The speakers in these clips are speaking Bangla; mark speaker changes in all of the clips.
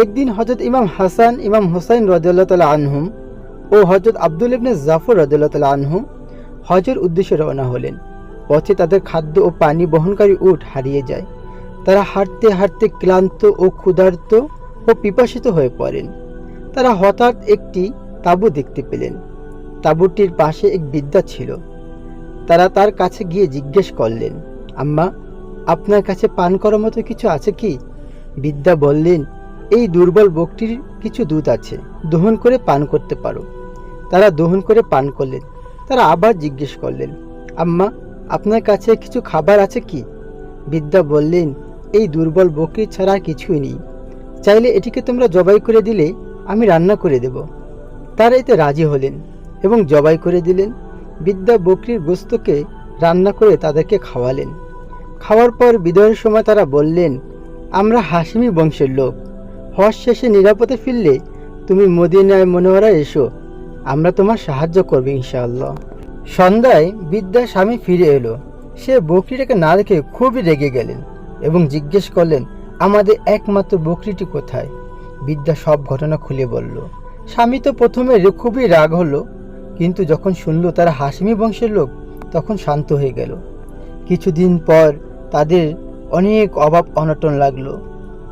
Speaker 1: একদিন হজরত ইমাম হাসান, ইমাম হোসাইন রদুল্লাহ তালা আনহুম ও হজরত আব্দুল ইবনে জাফর রদুল্লাহ তালা আনহু হজের উদ্দেশ্যে রওনা হলেন। পথে তাদের খাদ্য ও পানি বহনকারী উট হারিয়ে যায়। তারা হাঁটতে হাঁটতে ক্লান্ত ও ক্ষুধার্ত ও পিপাসিত হয়ে পড়েন। তারা হঠাৎ একটি তাঁবু দেখতে পেলেন। তাঁবুটির পাশে এক বিদ্যা ছিল। তারা তার কাছে গিয়ে জিজ্ঞেস করলেন, আম্মা, আপনার কাছে পান করার মতো কিছু আছে কি? বিদ্যা বললেন এই দুর্বল বকটির কিছু দুধ আছে, দহন করে পান করতে পারো। তারা দহন করে পান করলেন, তারা আবার জিজ্ঞেস করলেন, আম্মা, আপনার কাছে কিছু খাবার আছে কি? বিদ্যা বললেন, এই দুর্বল বকরি ছাড়া কিছুই নেই। চাইলে এটিকে তোমরা জবাই করে দিলে আমি রান্না করে দেব। তারা এতে রাজি হলেন এবং জবাই করে দিলেন। বিদ্যা বকরির গোস্তকে রান্না করে তাদেরকে খাওয়ালেন। খাওয়ার পর বিদায়ের সময় তারা বললেন, আমরা হাসিমি বংশের লোক। হজ শেষে নিরাপদে ফিরলে তুমি মদিনায় মনোহরা এসো। আমরা তোমার সাহায্য করবে ইনশাআল্লাহ। সন্ধ্যায় বিদ্যা স্বামী ফিরে এলো। সে বকরিটাকে না দেখে খুবই রেগে গেলেন এবং জিজ্ঞেস করলেন, আমাদের একমাত্র বকরিটি কোথায়? বিদ্যা সব ঘটনা খুলে বলল, স্বামী তো প্রথমে খুবই রাগ হলো, কিন্তু যখন শুনল তারা হাসিমি বংশের লোক, তখন শান্ত হয়ে গেল। কিছুদিন পর তাদের অনেক অভাব অনটন লাগল।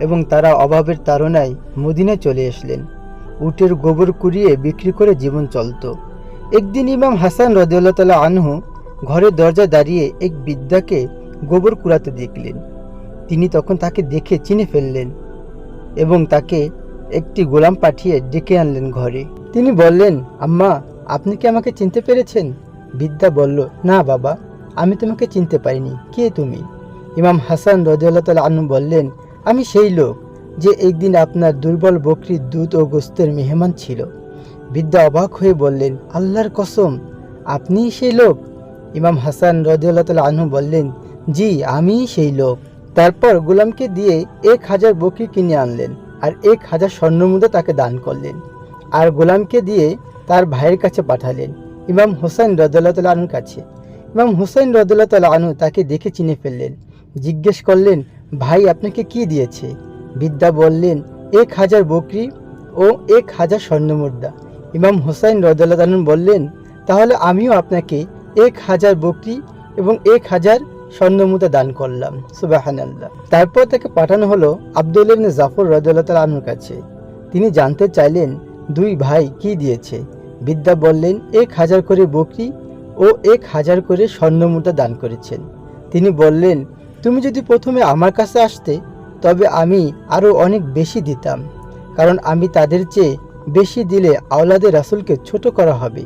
Speaker 1: এবং তারা অভাবের তাড়নায় মদিনায় চলে আসলেন। উটের গোবর কুড়িয়ে বিক্রি করে জীবন চলত। একদিন ইমাম হাসান রদিউল্লাহ তালা আনহু ঘরের দরজায় দাঁড়িয়ে এক বিদ্যাকে গোবর কুড়াতে দেখলেন। তিনি তখন তাকে দেখে চিনে ফেললেন এবং তাকে একটি গোলাম পাঠিয়ে ডেকে আনলেন ঘরে। তিনি বললেন, আম্মা, আপনি কি আমাকে চিনতে পেরেছেন? বিদ্যা বলল, না বাবা, আমি তোমাকে চিনতে পারিনি। কে তুমি? ইমাম হাসান রদিউল্লাহ তালা আনহু বললেন আমি সেই লোক যে একদিন আপনার দুর্বল বকরির দুধ ও গোস্তের মেহমান ছিল। বিদ্যা অবাক হয়ে বললেন, আল্লাহর কসম, আপনিই সেই লোক? ইমাম হাসান রদিউল্লাহ তালা আনহু বললেন, জি, আমিই সেই লোক। তারপর গোলামকে দিয়ে এক হাজার বকরি কিনে আনলেন আর এক হাজার স্বর্ণমুদ্রা তাকে দান করলেন আর গোলামকে দিয়ে তার ভাইয়ের কাছে পাঠালেন ইমাম হোসেন রদুল্লাহ আনুর কাছে। ইমাম হুসাইন রদুল্লাহ আনু তাকে দেখে চিনে ফেললেন, জিজ্ঞেস করলেন ভাই আপনাকে কি দিয়েছে? বিদ্যা বললেন, এক হাজার বকরি ও এক হাজার স্বর্ণমুদ্রা। ইমাম হোসাইন তালু বললেন, তাহলে আমিও আপনাকে এক হাজার বকরি এবং এক হাজার স্বর্ণমুদ্রা দান করলাম। সুবাহান আল্লাহ তারপর তাকে পাঠানো হলো আব্দুল জাফর রদুল্লাহ আনুর কাছে। তিনি জানতে চাইলেন, দুই ভাই কি দিয়েছে? বিদ্যা বললেন, এক হাজার করে বকরি ও এক হাজার করে স্বর্ণমুদ্রা দান করেছেন। তিনি বললেন তুমি যদি প্রথমে আমার কাছে আসতে, তবে আমি আরও অনেক বেশি দিতাম, কারণ আমি তাদের চেয়ে বেশি দিলে আওলাদে রাসুলকে ছোট করা হবে।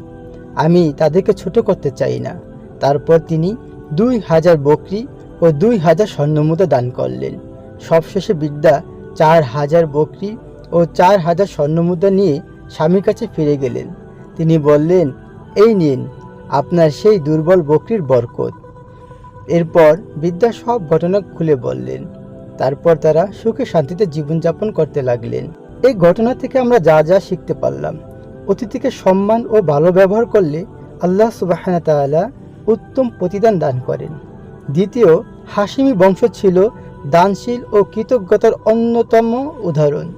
Speaker 1: আমি তাদেরকে ছোট করতে চাই না। তারপর তিনি দুই হাজার বকরি ও দুই হাজার স্বর্ণমুদ্রা দান করলেন। সবশেষে বিদ্যা চার হাজার বকরি ও চার হাজার স্বর্ণমুদ্রা নিয়ে স্বামীর কাছে ফিরে গেলেন। তিনি বললেন, এই নিন, আপনার সেই দুর্বল বকরির বরকত। এরপর বিদ্যা সব ঘটনা খুলে বললেন। তারপর তারা সুখে শান্তিতে জীবনযাপন করতে লাগলেন। এই ঘটনা থেকে আমরা যা যা শিখতে পারলাম। অতিথিকে সম্মান ও ভালো ব্যবহার করলে আল্লাহ সুবাহানা তাআলা উত্তম প্রতিদান দান করেন। দ্বিতীয় হাসিমি বংশ ছিল দানশীল ও কৃতজ্ঞতার অন্যতম উদাহরণ।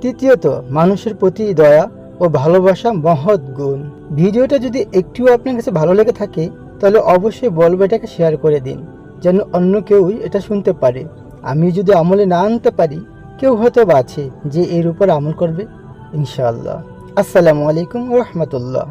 Speaker 1: তৃতীয়ত, মানুষের প্রতি দয়া ও ভালোবাসা মহৎ গুণ। ভিডিওটা যদি একটিও আপনার কাছে ভালো লেগে থাকে তাহলে অবশ্যই বলব এটাকে শেয়ার করে দিন, যেন অন্য কেউই এটা শুনতে পারে। আমি যদি আমলে না আনতে পারি, কেউ হয়তো বা আছে যে এর উপর আমল করবে। ইনশাআল্লাহ। আসসালামু আলাইকুম রহমতুল্লাহ।